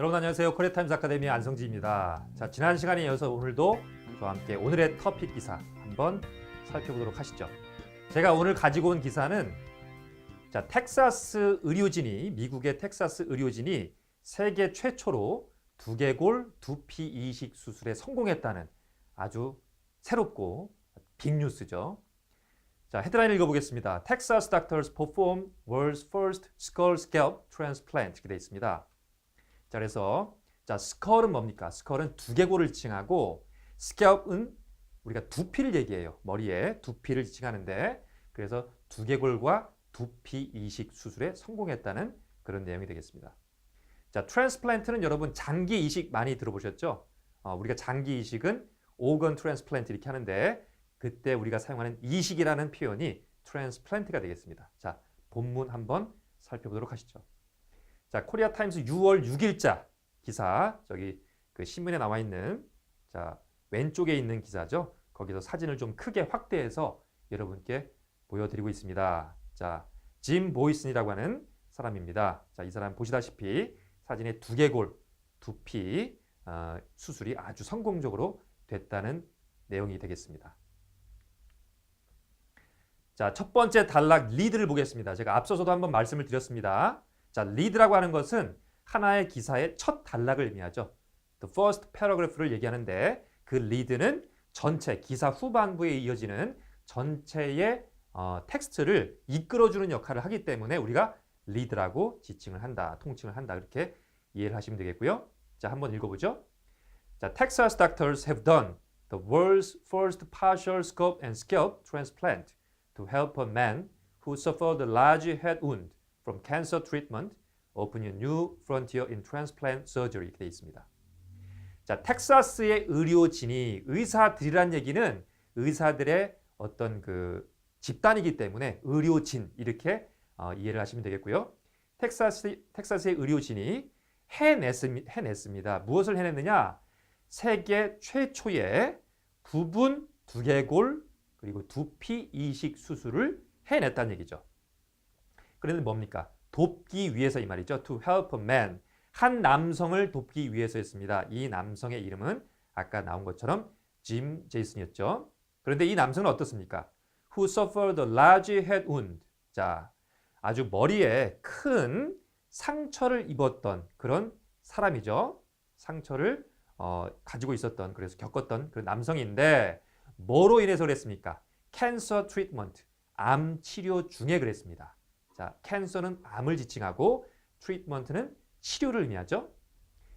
여러분 안녕하세요. 코리아타임스 아카데미 안성지입니다. 자, 지난 시간에 이어서 오늘도 저와 함께 오늘의 터픽 기사 한번 살펴보도록 하시죠. 제가 오늘 가지고 온 기사는 자, 텍사스 의료진이 미국의 텍사스 의료진이 세계 최초로 두개골 두피 이식 수술에 성공했다는 아주 새롭고 빅 뉴스죠. 자, 헤드라인 읽어보겠습니다. Texas doctors perform world's first skull scalp transplant 이렇게 돼 있습니다. 자, 그래서 자, 스컬은 뭡니까? 스컬은 두개골을 지칭하고 스캘프는 우리가 두피를 얘기해요. 머리에 두피를 지칭하는데 그래서 두개골과 두피 이식 수술에 성공했다는 그런 내용이 되겠습니다. 자, 트랜스플란트는 여러분 장기 이식 많이 들어보셨죠? 어, 우리가 장기 이식은 오건 트랜스플란트 이렇게 하는데 그때 우리가 사용하는 이식이라는 표현이 트랜스플란트가 되겠습니다. 자, 본문 한번 살펴보도록 하시죠. 자, 코리아 타임스 6월 6일자 기사 저기 그 신문에 나와 있는 자, 왼쪽에 있는 기사죠. 거기서 사진을 좀 크게 확대해서 여러분께 보여드리고 있습니다. 자, 짐 보이슨이라고 하는 사람입니다. 자, 이 사람 보시다시피 사진에 두개골, 두피 어, 수술이 아주 성공적으로 됐다는 내용이 되겠습니다. 자, 첫 번째 단락 리드를 보겠습니다. 제가 앞서서도 한번 말씀을 드렸습니다. 자, 리드라고 하는 것은 하나의 기사의 첫 단락을 의미하죠. The first paragraph를 얘기하는데 그 리드는 전체 기사 후반부에 이어지는 전체의 어, 텍스트를 이끌어주는 역할을 하기 때문에 우리가 리드라고 지칭을 한다, 통칭을 한다 이렇게 이해를 하시면 되겠고요. 자, 한번 읽어보죠. 자, Texas doctors have done the world's first partial scalp and scalp transplant to help a man who suffered a large head wound from cancer treatment, opening a new frontier in transplant surgery 이렇게 되어 있습니다. 자, 텍사스의 의료진이 의사들이란 얘기는 의사들의 어떤 그 집단이기 때문에 의료진 이렇게 어, 이해를 하시면 되겠고요. 텍사스 텍사스의 의료진이 해냈습, 해냈습니다. 무엇을 해냈느냐? 세계 최초의 부분 두개골 그리고 두피 이식 수술을 해냈다는 얘기죠. 그런데 뭡니까? 돕기 위해서 이 말이죠. To help a man. 한 남성을 돕기 위해서였습니다. 이 남성의 이름은 아까 나온 것처럼 짐 제이슨이었죠. 그런데 이 남성은 어떻습니까? Who suffered a large head wound. 자, 아주 머리에 큰 상처를 입었던 그런 사람이죠. 상처를 어, 가지고 있었던 그래서 겪었던 그런 남성인데 뭐로 인해서 그랬습니까? 캔서 트리트먼트, 암 치료 중에 그랬습니다. 자, 캔서는 암을 지칭하고 트리트먼트는 치료를 의미하죠.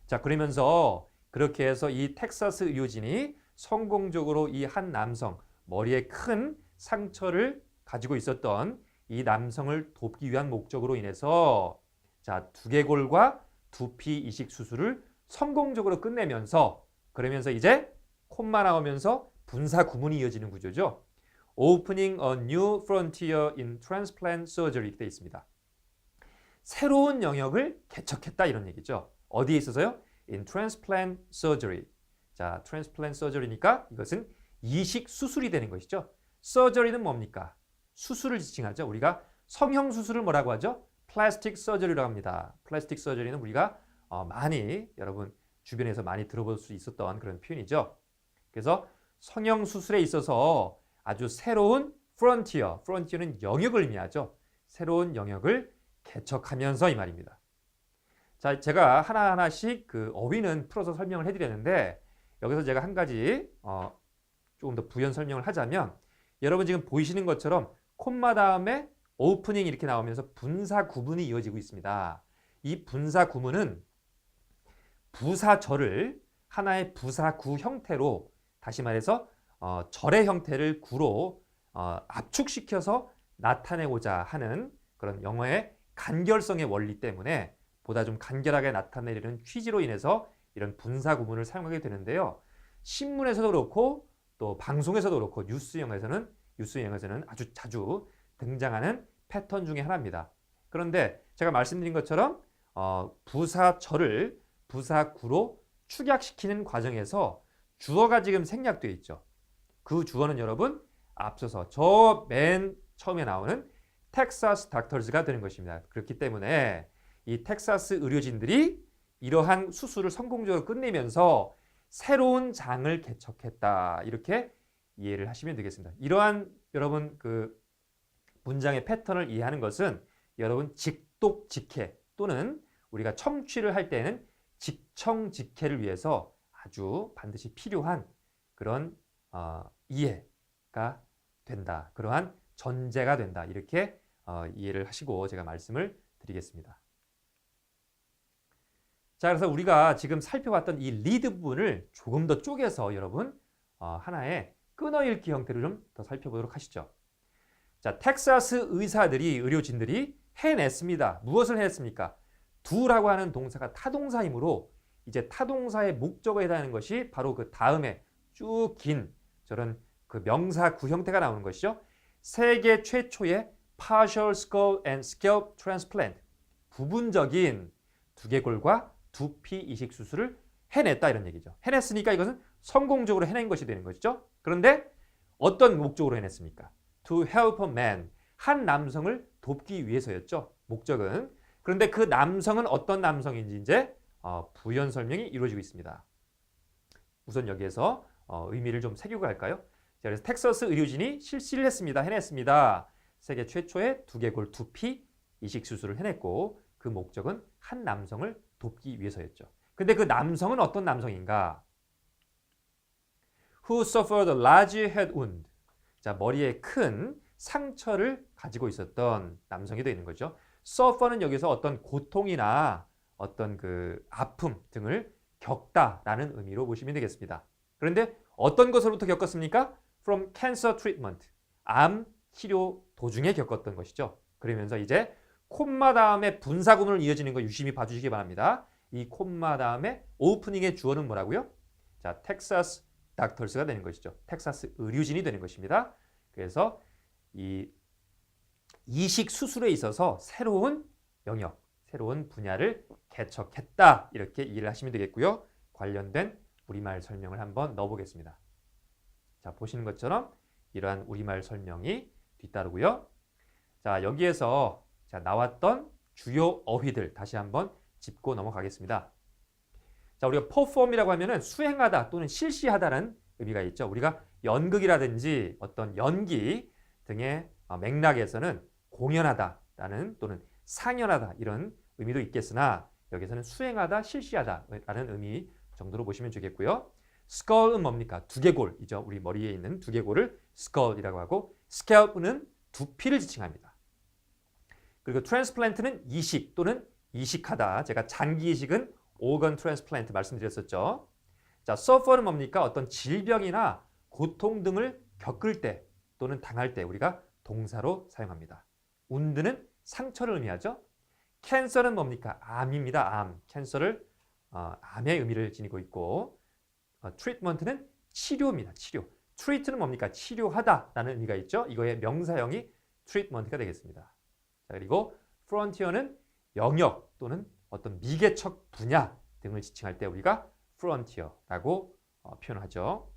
자, 그러면서 그렇게 해서 이 텍사스 의료진이 성공적으로 이 한 남성 머리에 큰 상처를 가지고 있었던 이 남성을 돕기 위한 목적으로 인해서 자, 두개골과 두피 이식 수술을 성공적으로 끝내면서 그러면서 이제 콤마 나오면서 분사 구문이 이어지는 구조죠. Opening a new frontier in transplant surgery 이렇게 되어 있습니다. 새로운 영역을 개척했다 이런 얘기죠. 어디에 있어서요? In transplant surgery. 자, transplant surgery니까 이것은 이식 수술이 되는 것이죠. surgery는 뭡니까? 수술을 지칭하죠. 우리가 성형 수술을 뭐라고 하죠? 플라스틱 서저리라고 합니다. 플라스틱 서저리는 우리가 어, 많이 여러분 주변에서 많이 들어볼 수 있었던 그런 표현이죠. 그래서 성형 수술에 있어서 아주 새로운 프론티어, 프론티어는 영역을 의미하죠. 새로운 영역을 개척하면서 이 말입니다. 자, 제가 하나하나씩 그 어휘는 풀어서 설명을 해드렸는데 여기서 제가 한 가지 어, 조금 더 부연 설명을 하자면 여러분 지금 보이시는 것처럼 콤마 다음에 오프닝 이렇게 나오면서 분사 구문이 이어지고 있습니다. 이 분사 구문은 부사절을 하나의 부사구 형태로 다시 말해서 어, 절의 형태를 구로 어, 압축시켜서 나타내고자 하는 그런 영어의 간결성의 원리 때문에 보다 좀 간결하게 나타내려는 취지로 인해서 이런 분사 구문을 사용하게 되는데요. 신문에서도 그렇고 또 방송에서도 그렇고 뉴스 영에서는 뉴스 영에서는 아주 자주 등장하는 패턴 중에 하나입니다. 그런데 제가 말씀드린 것처럼 어, 부사절을 부사구로 축약시키는 과정에서 주어가 지금 생략되어 있죠. 그 주어는 여러분 앞서서 저 맨 처음에 나오는 텍사스 닥터즈가 되는 것입니다. 그렇기 때문에 이 텍사스 의료진들이 이러한 수술을 성공적으로 끝내면서 새로운 장을 개척했다. 이렇게 이해를 하시면 되겠습니다. 이러한 여러분 그 문장의 패턴을 이해하는 것은 여러분 직독 직해 또는 우리가 청취를 할 때는 직청 직해를 위해서 아주 반드시 필요한 그런 어, 이해가 된다. 그러한 전제가 된다. 이렇게 어, 이해를 하시고 제가 말씀을 드리겠습니다. 자, 그래서 우리가 지금 살펴봤던 이 리드 부분을 조금 더 쪼개서 여러분 어, 하나의 끊어읽기 형태로 좀 더 살펴보도록 하시죠. 자, 텍사스 의사들이 의료진들이 해냈습니다. 무엇을 해냈습니까? 두라고 하는 동사가 타동사이므로 이제 타동사의 목적어에 해당하는 것이 바로 그 다음에 쭉긴 저런 그 명사 구 형태가 나오는 것이죠. 세계 최초의 partial skull and scalp transplant 부분적인 두개골과 두피 이식 수술을 해냈다 이런 얘기죠. 해냈으니까 이것은 성공적으로 해낸 것이 되는 것이죠. 그런데 어떤 목적으로 해냈습니까? To help a man 한 남성을 돕기 위해서였죠. 목적은 그런데 그 남성은 어떤 남성인지 이제 어, 부연 설명이 이루어지고 있습니다. 우선 여기에서 어, 의미를 좀 새기고 갈까요? 자, 그래서 텍사스 의료진이 실시를 했습니다. 해냈습니다. 세계 최초의 두개골 두피 이식 수술을 해냈고 그 목적은 한 남성을 돕기 위해서였죠. 근데 그 남성은 어떤 남성인가? Who suffered a large head wound. 자, 머리에 큰 상처를 가지고 있었던 남성이 되는 거죠. suffer는 여기서 어떤 고통이나 어떤 그 아픔 등을 겪다라는 의미로 보시면 되겠습니다. 그런데 어떤 것으로부터 겪었습니까? From cancer treatment. 암 치료 도중에 겪었던 것이죠. 그러면서 이제 콤마 다음에 분사 구문을 이어지는 거 유심히 봐주시기 바랍니다. 이 콤마 다음에 오프닝의 주어는 뭐라고요? 자, 텍사스 닥터스가 되는 것이죠. 텍사스 의료진이 되는 것입니다. 그래서 이 이식 수술에 있어서 새로운 영역, 새로운 분야를 개척했다. 이렇게 이해를 하시면 되겠고요. 관련된 우리말 설명을 한번 넣어보겠습니다. 자, 보시는 것처럼 이러한 우리말 설명이 뒤따르고요. 자, 여기에서 자, 나왔던 주요 어휘들 다시 한번 짚고 넘어가겠습니다. 자, 우리가 perform이라고 하면은 수행하다 또는 실시하다는 의미가 있죠. 우리가 연극이라든지 어떤 연기 등의 어, 맥락에서는 공연하다라는 또는 상연하다 이런 의미도 있겠으나 여기서는 수행하다, 실시하다라는 의미 정도로 보시면 되겠고요. skull은 뭡니까? 두개골이죠. 우리 머리에 있는 두개골을 skull이라고 하고 scalp는 두피를 지칭합니다. 그리고 transplant는 이식 또는 이식하다. 제가 장기 이식은 organ transplant 말씀드렸었죠. 자, suffer는 뭡니까? 어떤 질병이나 고통 등을 겪을 때 또는 당할 때 우리가 동사로 사용합니다. wound는 상처를 의미하죠. 캔서는 뭡니까? 암입니다. 암. 어, 암의 의미를 지니고 있고 어, 트리트먼트는 치료입니다. 치료. 트리트는 뭡니까? 치료하다라는 의미가 있죠. 이거의 명사형이 트리트먼트가 되겠습니다. 자, 그리고 프론티어는 영역 또는 어떤 미개척 분야 등을 지칭할 때 우리가 프론티어라고 어, 표현하죠.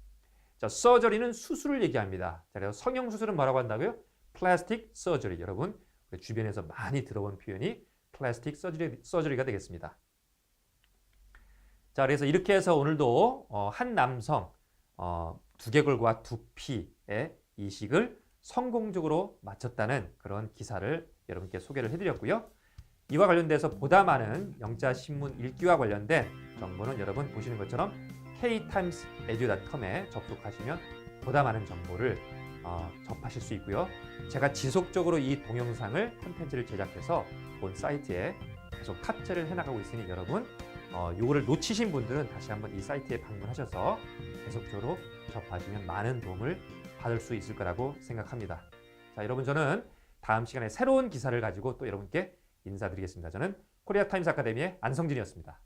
자, 서저리는 수술을 얘기합니다. 자, 그래서 성형 수술은 뭐라고 한다고요? 플라스틱 서저리. 여러분 주변에서 많이 들어본 표현이 플라스틱 서저리, 서저리가 되겠습니다. 자, 그래서 이렇게 해서 오늘도 어, 한 남성 어, 두개골과 두피의 이식을 성공적으로 마쳤다는 그런 기사를 여러분께 소개를 해드렸고요. 이와 관련돼서 보다 많은 영자신문 읽기와 관련된 정보는 여러분 보시는 것처럼 ktimesedu.com에 접속하시면 보다 많은 정보를 어, 접하실 수 있고요. 제가 지속적으로 이 동영상을 콘텐츠를 제작해서 본 사이트에 계속 탑재를 해나가고 있으니 여러분 어, 요거를 놓치신 분들은 다시 한번 이 사이트에 방문하셔서 계속적으로 접하시면 많은 도움을 받을 수 있을 거라고 생각합니다. 자, 여러분 저는 다음 시간에 새로운 기사를 가지고 또 여러분께 인사드리겠습니다. 저는 코리아 타임스 아카데미의 안성진이었습니다.